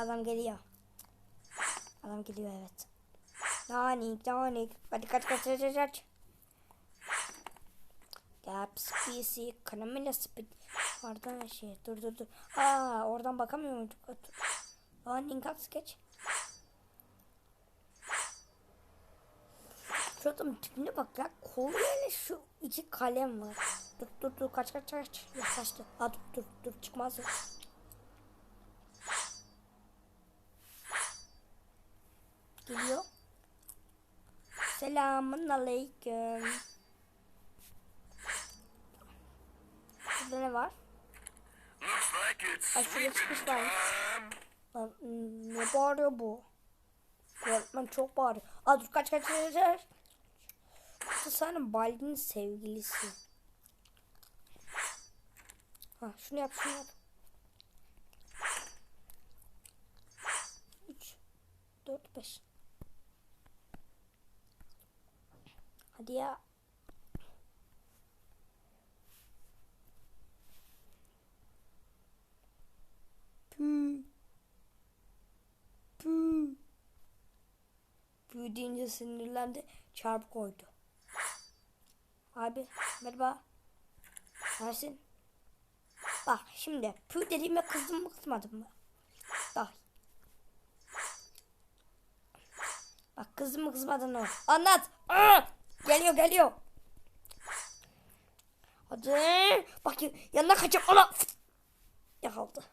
adam geliyor. Adam geliyor evet. Nanik nanik. Hadi kaç kaç kaç kaç, kaç. Gap PC kanamıyla speed. Oradan şey dur dur dur. Aa oradan bakamıyor muyduk? Aa Ninkat geç. Şu adamın tipine bak ya. Koluyla şu iki kalem var. Dur dur dur kaç kaç kaç. Yok kaçtı. Aa dur dur dur çıkmaz. Geliyor. Selamun aleyküm. Burada ne var? Çıkmış varmış. time. Lan ne bağırıyor bu? Öğretmen çok bağırıyor. Aa dur kaç kaç kaç kaç. Bu sanırım Baldi'nin sevgilisi. Ha şunu yap şunu yap. 3 4 5 Hadi ya. Pü. Pü. Pü deyince sinirlendi. Çarp koydu. Abi merhaba. Neresin? Bak şimdi pü dediğime kızdın mı kızmadın mı? Bak. Bak kızdın mı kızmadın mı? Anlat. Aa! Geliyor geliyor. Hadi. Bak yanına kaçacağım. Ona. Yakaladı.